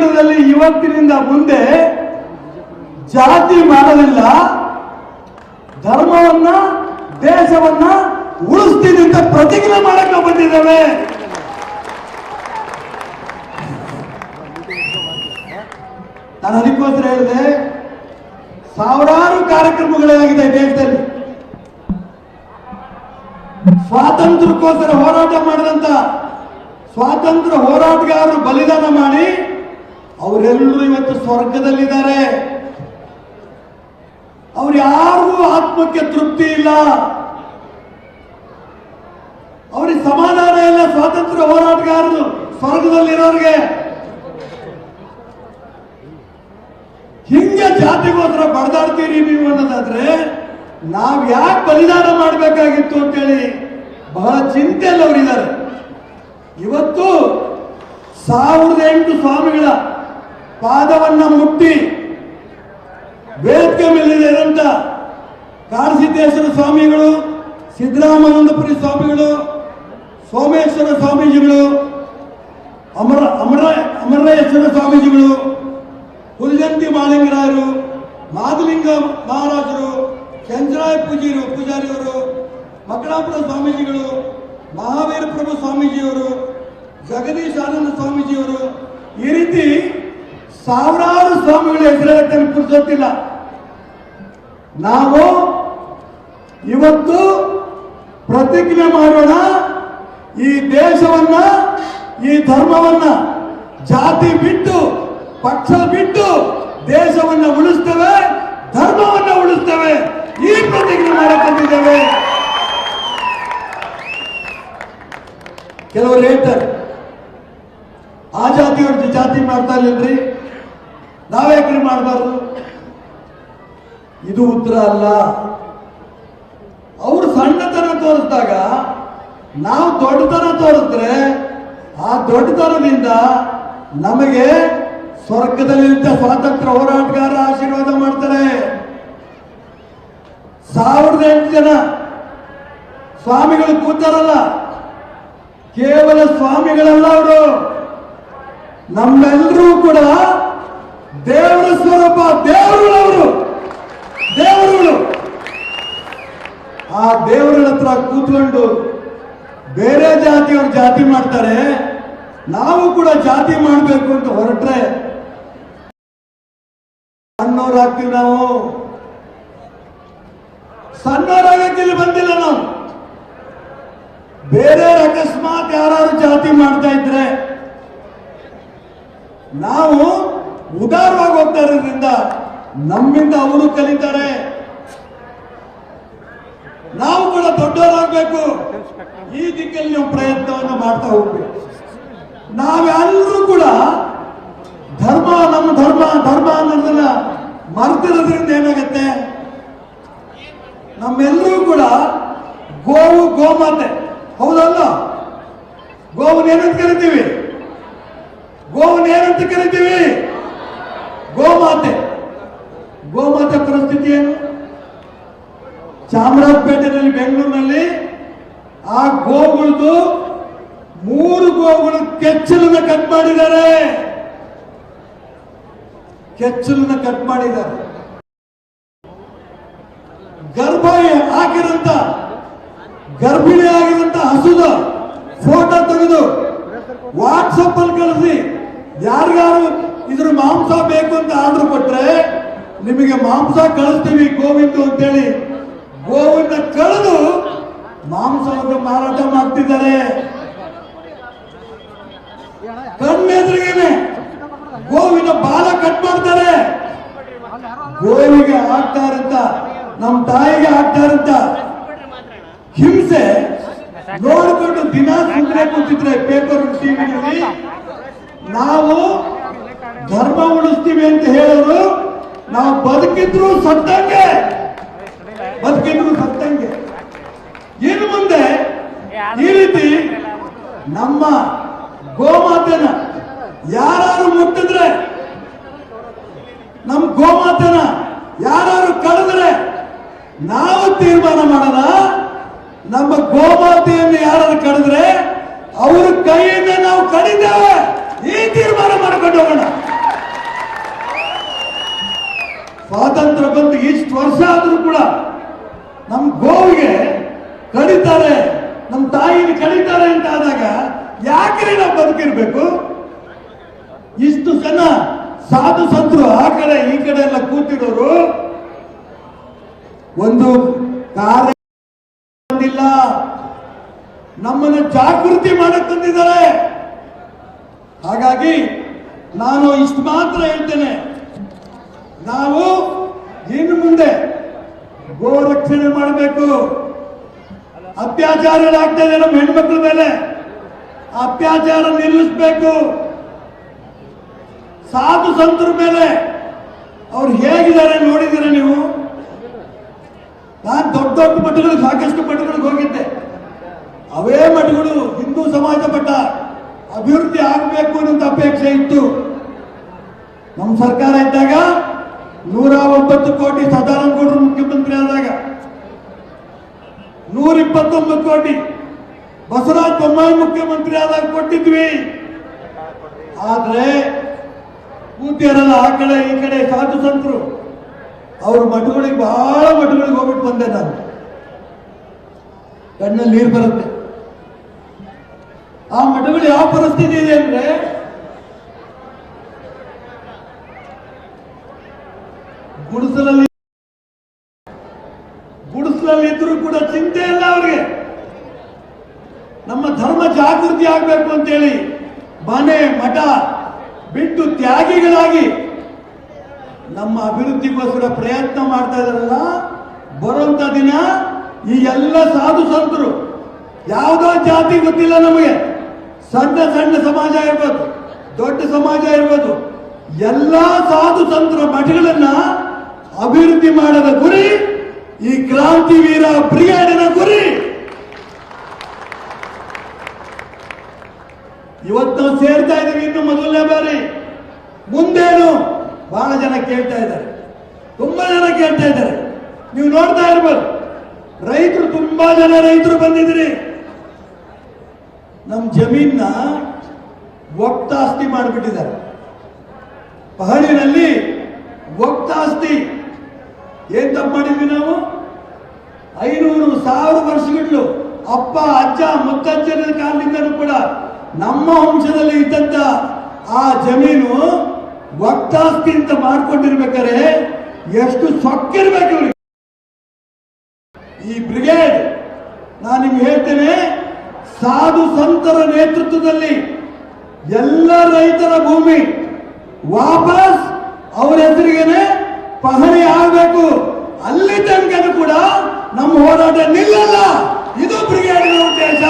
ಜೀವನದಲ್ಲಿ ಇವತ್ತಿನಿಂದ ಮುಂದೆ ಜಾತಿ ಮಾಡಲಿಲ್ಲ. ಧರ್ಮವನ್ನ, ದೇಶವನ್ನ ಉಳಿಸ್ತೀನಿ ಅಂತ ಪ್ರತಿಜ್ಞೆ ಮಾಡಕ್ಕೆ ಬಂದಿದ್ದೇವೆ. ನಾನು ಅದಕ್ಕೋಸ್ಕರ ಹೇಳಿದೆ. ಸಾವಿರಾರು ಕಾರ್ಯಕ್ರಮಗಳಾಗಿದೆ ದೇಶದಲ್ಲಿ. ಸ್ವಾತಂತ್ರ್ಯಕ್ಕೋಸ್ಕರ ಹೋರಾಟ ಮಾಡಿದಂತ ಸ್ವಾತಂತ್ರ್ಯ ಹೋರಾಟಗಾರರು ಬಲಿದಾನ ಮಾಡಿ ಅವರೆಲ್ಲರೂ ಇವತ್ತು ಸ್ವರ್ಗದಲ್ಲಿದ್ದಾರೆ. ಅವ್ರು ಯಾರಿಗೂ ಆತ್ಮಕ್ಕೆ ತೃಪ್ತಿ ಇಲ್ಲ. ಅವ್ರಿಗೆ ಸಮಾಧಾನ ಇಲ್ಲ, ಸ್ವಾತಂತ್ರ್ಯ ಹೋರಾಟಗಾರರು ಸ್ವರ್ಗದಲ್ಲಿರೋರಿಗೆ. ಹಿಂಗೆ ಜಾತಿಗೋಸ್ಕರ ಬಡದಾಡ್ತೀರಿ ನೀವು ಅನ್ನೋದಾದ್ರೆ, ನಾವ್ ಯಾಕೆ ಬಲಿದಾನ ಮಾಡಬೇಕಾಗಿತ್ತು ಅಂತೇಳಿ ಬಹಳ ಚಿಂತೆಯಲ್ಲಿ ಅವರಿದ್ದಾರೆ. ಇವತ್ತು ಸಾವಿರದ ಎಂಟು ಸ್ವಾಮಿಗಳ ಪಾದವನ್ನ ಮುಟ್ಟಿ ವೇದಿಕೆ ಅಂತ ಕಾರಸಿದ್ದೇಶ್ವರ ಸ್ವಾಮಿಗಳು ಸಿದ್ದರಾಮಾನಂದಪುರಿ ಸ್ವಾಮಿಗಳು, ಸೋಮೇಶ್ವರ ಸ್ವಾಮೀಜಿಗಳು, ಅಮರ ಅಮರ, ಅಮರೇಶ್ವರ ಸ್ವಾಮೀಜಿಗಳು ಹುಲ್ಜಂತಿ ಮಾಲಿಂಗರಾಯರು, ಮಾದಲಿಂಗ ಮಹಾರಾಜರು, ಚಂದ್ರಾಯ ಪೂಜಿರು ಪೂಜಾರಿಯವರು, ಮಕ್ಕಳಾಪುರ ಸ್ವಾಮೀಜಿಗಳು ಮಹಾವೀರ ಪ್ರಭು ಸ್ವಾಮೀಜಿಯವರು, ಜಗದೀಶ್ ಆನಂದ ಸ್ವಾಮೀಜಿಯವರು, ಈ ರೀತಿ ಸಾವಿರಾರು ಸ್ವಾಮಿಗಳ ಹೆಸರನ್ನು ನೆನಪಿಸೋತಿಲ್ಲ ನಾವು ಇವತ್ತು ಪ್ರತಿಜ್ಞೆ ಮಾಡೋಣ, ಈ ದೇಶವನ್ನ, ಈ ಧರ್ಮವನ್ನ ಜಾತಿ ಬಿಟ್ಟು, ಪಕ್ಷ ಬಿಟ್ಟು, ದೇಶವನ್ನ ಉಳಿಸ್ತೇವೆ, ಧರ್ಮವನ್ನ ಉಳಿಸ್ತೇವೆ. ಈ ಪ್ರತಿಜ್ಞೆ ಮಾಡಿಕೊಂಡಿದ್ದೇವೆ ಕೆಲವರು ಹೇಳ್ತಾರೆ ಆ ಜಾತಿಯವ್ರ ಜಾತಿ ಮಾಡ್ತಾ ಇಲ್ಲನ್ರಿ? ನಾವ್ಯಾಕ್ರಿ ಮಾಡಬಾರ್ದು? ಇದು ಉತ್ತರ ಅಲ್ಲ. ಅವರು ಸಣ್ಣತನ ತೋರಿಸಿದಾಗ, ನಾವು ದೊಡ್ಡತನ ತೋರಿಸಿದ್ರೆ, ಆ ದೊಡ್ಡತನದಿಂದ ನಮಗೆ ಸ್ವರ್ಗದಲ್ಲಿದ್ದ ಸ್ವಾತಂತ್ರ್ಯ ಹೋರಾಟಗಾರ ಆಶೀರ್ವಾದ ಮಾಡ್ತಾರೆ. ಸಾವಿರದ ಎಂಟು ಜನ ಸ್ವಾಮಿಗಳು ಕೂತಾರಲ್ಲ. ಕೇವಲ ಸ್ವಾಮಿಗಳಲ್ಲ ಅವರು. ನಮ್ಮೆಲ್ಲರೂ ಕೂಡ ದೇವರ ಸ್ವರೂಪ ದೇವರುಗಳವರು ದೇವರುಗಳು ಆ ದೇವರುಗಳ ಹತ್ರ ಕೂತ್ಕೊಂಡು ಬೇರೆ ಜಾತಿಯವ್ರು ಜಾತಿ ಮಾಡ್ತಾರೆ, ನಾವು ಕೂಡ ಜಾತಿ ಮಾಡಬೇಕು ಅಂತ ಹೊರಟ್ರೆ ಸಣ್ಣವರಾಗ್ತೀವಿ ನಾವು. ಸಣ್ಣವರಾಗಕ್ಕೆ ಇಲ್ಲಿ ಬಂದಿಲ್ಲ ನಾವು. ಬೇರೆ ಅಕಸ್ಮಾತ್ ಯಾರು ಜಾತಿ ಮಾಡ್ತಾ ಇದ್ರೆ ನಾವು ಉದಾರವಾಗಿ ಹೋಗ್ತಾ ಇರೋದ್ರಿಂದ ನಮ್ಮಿಂದ ಅವರು ಕಲಿತಾರೆ. ನಾವು ಕೂಡ ದೊಡ್ಡವರಾಗಬೇಕು. ಈ ದಿಕ್ಕಲ್ಲಿ ನಾವು ಪ್ರಯತ್ನವನ್ನು ಮಾಡ್ತಾ ಹೋಗ್ಬೇಕು. ನಾವೆಲ್ಲರೂ ಕೂಡ ಧರ್ಮ, ನಮ್ಮ ಧರ್ಮ ಧರ್ಮ ಅನ್ನೋದನ್ನ ಮರ್ತಿರೋದ್ರಿಂದ ಏನಾಗುತ್ತೆ? ನಮ್ಮೆಲ್ಲರೂ ಕೂಡ ಗೋವು, ಗೋಮಾತೆ. ಹೌದಲ್ಲ? ಗೋವನ್ ಏನಂತ ಕರಿತೀವಿ? ಗೋವನ್ ಏನಂತ ಕರಿತೀವಿ? ಗೋಮಾತೆ. ಗೋಮಾತೆ ಪರಿಸ್ಥಿತಿ ಏನು? ಚಾಮರಾಜಪೇಟೆನಲ್ಲಿ ಬೆಂಗಳೂರಿನಲ್ಲಿ ಆ ಗೋಗುಳದು ಮೂರು ಗೋಗಳು ಕೆಚ್ಚಲನ್ನ ಕಟ್ ಮಾಡಿದ್ದಾರೆ. ಕೆಚ್ಚಲನ್ನ ಕಟ್ ಮಾಡಿದ್ದಾರೆ. ಗರ್ಭ ಆಗಿರಂತ ಗರ್ಭಿಣಿ ಆಗಿರಂತ ಹಸುದ ಫೋಟೋ ತೆಗೆದು ವಾಟ್ಸಪ್ ಅಲ್ಲಿ ಯಾರಿಗಾರು ಇದ್ರ ಮಾಂಸ ಬೇಕು ಅಂತ ಆರ್ಡರ್ ಕೊಟ್ರೆ ನಿಮಗೆ ಮಾಂಸ ಕಳಿಸ್ತೀವಿ ಗೋವಿಂದು ಅಂತೇಳಿ. ಗೋವಿಂದ ಕಳೆದು ಮಾಂಸವನ್ನು ಮಾರಾಟ ಮಾಡ್ತಿದ್ದಾರೆ. ಕಣ್ಣೆದುರಿಗೇನೆ ಗೋವಿನ ಬಾಲ ಕಟ್ ಮಾಡ್ತಾರೆ. ಗೋವಿಗೆ ಆಗ್ತಾರಂತ ನಮ್ಮ ತಾಯಿಗೆ ಆಗ್ತಾರಂತ ಹಿಂಸೆ ನೋಡಿಕೊಂಡು ದಿನ ಸುಮ್ಮನೆ ಕೂತಿದ್ರೆ ಪೇಪರ್ ಟಿವಿನಲ್ಲಿ ನಾವು ಧರ್ಮ ಉಳಿಸ್ತೀವಿ ಅಂತ ಹೇಳೋರು ನಾವು ಬದುಕಿದ್ರು ಸತ್ತಂಗೆ. ಬದುಕಿದ್ರು ಸತ್ತಂಗೆ. ಇನ್ನು ಮುಂದೆ ಈ ರೀತಿ ನಮ್ಮ ಗೋಮಾತೆನ ಯಾರು ಮುಟ್ಟಿದ್ರೆ, ನಮ್ಮ ಗೋಮಾತೆನ ಯಾರು ಕಳೆದ್ರೆ ನಾವು ತೀರ್ಮಾನ ಮಾಡೋಣ. ನಮ್ಮ ಗೋಮಾತೆಯನ್ನು ಯಾರು ಕಳೆದ್ರೆ, ಅವ್ರ ಕೈಯಿಂದ ನಾವು ಕಡಿದ್ದೇವೆ ಹೋಗೋಣ ಸ್ವಾತಂತ್ರ್ಯ ಬಂದು ಇಷ್ಟು ವರ್ಷ ಆದರೂ ಕೂಡ ನಮ್ಮ ಗೋವಿಗೆ ಕಡಿತಾರೆ ನಮ್ಮ ತಾಯಿಗೆ ಕಡಿತಾರೆ ಅಂತ ಆದಾಗ ಯಾಕೆ ನಾವು ಬದುಕಿರ್ಬೇಕು? ಇಷ್ಟು ಜನ ಸಾಧು ಸಂತರು ಆ ಕಡೆ ಈ ಕಡೆ ಎಲ್ಲ ಕೂತಿರೋರು ಒಂದು ಕಾರ್ಯಿಲ್ಲ ನಮ್ಮನ್ನು ಜಾಗೃತಿ ಮಾಡಕ್ಕೆ ಬಂದಿದ್ದಾರೆ. ಹಾಗಾಗಿ ನಾನು ಇಷ್ಟು ಮಾತ್ರ ಹೇಳ್ತೇನೆ. ನಾವು ಇನ್ನು ಮುಂದೆ ಗೋ ರಕ್ಷಣೆ ಮಾಡಬೇಕು. ಅತ್ಯಾಚಾರಗಳಾಗ್ತಾ ಇದೆ ನಮ್ಮ ಹೆಣ್ಮಕ್ಳ ಮೇಲೆ. ಅತ್ಯಾಚಾರ ನಿಲ್ಲಿಸಬೇಕು. ಸಾಧು ಸಂತರ ಮೇಲೆ ಅವ್ರು ಹೇಗಿದ್ದಾರೆ ನೋಡಿದ್ದೀರ ನೀವು? ನಾನು ದೊಡ್ಡ ದೊಡ್ಡ ಮಠಗಳು ಸಾಕಷ್ಟು ಮಠಗಳಿಗೆ ಹೋಗಿದ್ದೆ. ಅವೇ ಮಠಗಳು ಹಿಂದೂ ಸಮಾಜ ಮಠ. ಅಭಿವೃದ್ಧಿ ಆಗಬೇಕು ಅನ್ನೋ ಅಪೇಕ್ಷೆ ಇತ್ತು. ನಮ್ಮ ಸರ್ಕಾರ ಇದ್ದಾಗ ನೂರ ಒಂಬತ್ತು ಕೋಟಿ ಸದಾನಂದ ಗೌಡರು ಮುಖ್ಯಮಂತ್ರಿ ಆದಾಗ ನೂರ ಇಪ್ಪತ್ತೊಂಬತ್ತು ಕೋಟಿ ಬಸವರಾಜ ಬೊಮ್ಮಾಯಿ ಮುಖ್ಯಮಂತ್ರಿ ಆದಾಗ ಕೊಟ್ಟಿದ್ವಿ. ಆದ್ರೆ ಕೂತಿಯರಲ್ಲ ಆ ಕಡೆ ಈ ಕಡೆ ಸಾಧು ಸಂತರು, ಅವ್ರ ಮಠಗಳಿಗೆ ಬಹಳ ಮಠಗಳಿಗೆ ಹೋಗ್ಬಿಟ್ಟು ಬಂದೆ ನಾನು. ಕಣ್ಣಲ್ಲಿ ನೀರು ಬರುತ್ತೆ. ಆ ಮಠಗಳು ಯಾವ ಪರಿಸ್ಥಿತಿ ಇದೆ ಅಂದ್ರೆ? ಗುಡಿಸಲಲ್ಲಿ ಗುಡಿಸಲಲ್ಲಿ ಇದ್ರು ಕೂಡ ಚಿಂತೆ ಇಲ್ಲ ಅವ್ರಿಗೆ. ನಮ್ಮ ಧರ್ಮ ಜಾಗೃತಿ ಆಗ್ಬೇಕು ಅಂತೇಳಿ ಮನೆ, ಮಠ ಬಿಟ್ಟು ತ್ಯಾಗಿಗಳಾಗಿ ನಮ್ಮ ಅಭಿವೃದ್ಧಿಗೋಸ್ಕರ ಪ್ರಯತ್ನ ಮಾಡ್ತಾ ಇದಾರಲ್ಲ ಬರುವಂತ ದಿನ ಈ ಎಲ್ಲ ಸಾಧು ಸಂತರು. ಯಾವುದೋ ಜಾತಿ ಗೊತ್ತಿಲ್ಲ ನಮಗೆ. ಸಣ್ಣ ಸಣ್ಣ ಸಮಾಜ ಇರ್ಬೋದು, ದೊಡ್ಡ ಸಮಾಜ ಇರ್ಬೋದು, ಎಲ್ಲ ಸಾಧು ಸಂತರ ಮಠಗಳನ್ನ ಅಭಿವೃದ್ಧಿ ಮಾಡದ ಗುರಿ ಈ ಕ್ರಾಂತಿವೀರ ಬ್ರಿಗೇಡಿನ ಗುರಿ. ಇವತ್ತು ನಾವು ಸೇರ್ತಾ ಇದ್ದೀವಿ ಇನ್ನು ಮೊದಲನೇ ಬಾರಿ. ಮುಂದೇನು ಬಹಳ ಜನ ಕೇಳ್ತಾ ಇದ್ದಾರೆ. ತುಂಬಾ ಜನ ಕೇಳ್ತಾ ಇದ್ದಾರೆ. ನೀವು ನೋಡ್ತಾ ಇರ್ಬೋದು, ರೈತರು ತುಂಬಾ ಜನ ರೈತರು ಬಂದಿದ್ರಿ ನಮ್ಮ ಜಮೀನ ಒಕ್ತಾಸ್ತಿ ಮಾಡಿಬಿಟ್ಟಿದ್ದಾರೆ. ಪಹಣಿನಲ್ಲಿ ಒಕ್ತಾಸ್ತಿ ಏನ್ ತಪ್ಪು ಮಾಡಿದ್ವಿ ನಾವು? ಐನೂರು ಸಾವಿರ ವರ್ಷಗಳು ಅಪ್ಪ, ಅಜ್ಜ ಮುತ್ತಜ್ಜನ ಕಾಲದಿಂದಲೂ ಕೂಡ ನಮ್ಮ ವಂಶದಲ್ಲಿ ಇದ್ದಂತ ಆ ಜಮೀನು ಒಕ್ತಾಸ್ತಿ ಅಂತ ಮಾಡ್ಕೊಂಡಿರ್ಬೇಕಾದ್ರೆ ಎಷ್ಟು ಸೊಕ್ಕಿರ್ಬೇಕು ಈ ಬ್ರಿಗೇಡ್, ನಾನು ನಿಮ್ಗೆ ಹೇಳ್ತೇನೆ ಸಾಧು ಸಂತರ ನೇತೃತ್ವದಲ್ಲಿ ಎಲ್ಲ ರೈತರ ಭೂಮಿ ವಾಪಸ್ ಅವರ ಹೆಸರಿಗೇನೆ ಪಹಣಿ ಆಗಬೇಕು. ಅಲ್ಲಿ ತನಕ ಕೂಡ ನಮ್ಮ ಹೋರಾಟ ನಿಲ್ಲಲ್ಲ. ಇದು ಬ್ರಿಗೇಡ್ ಉದ್ದೇಶ.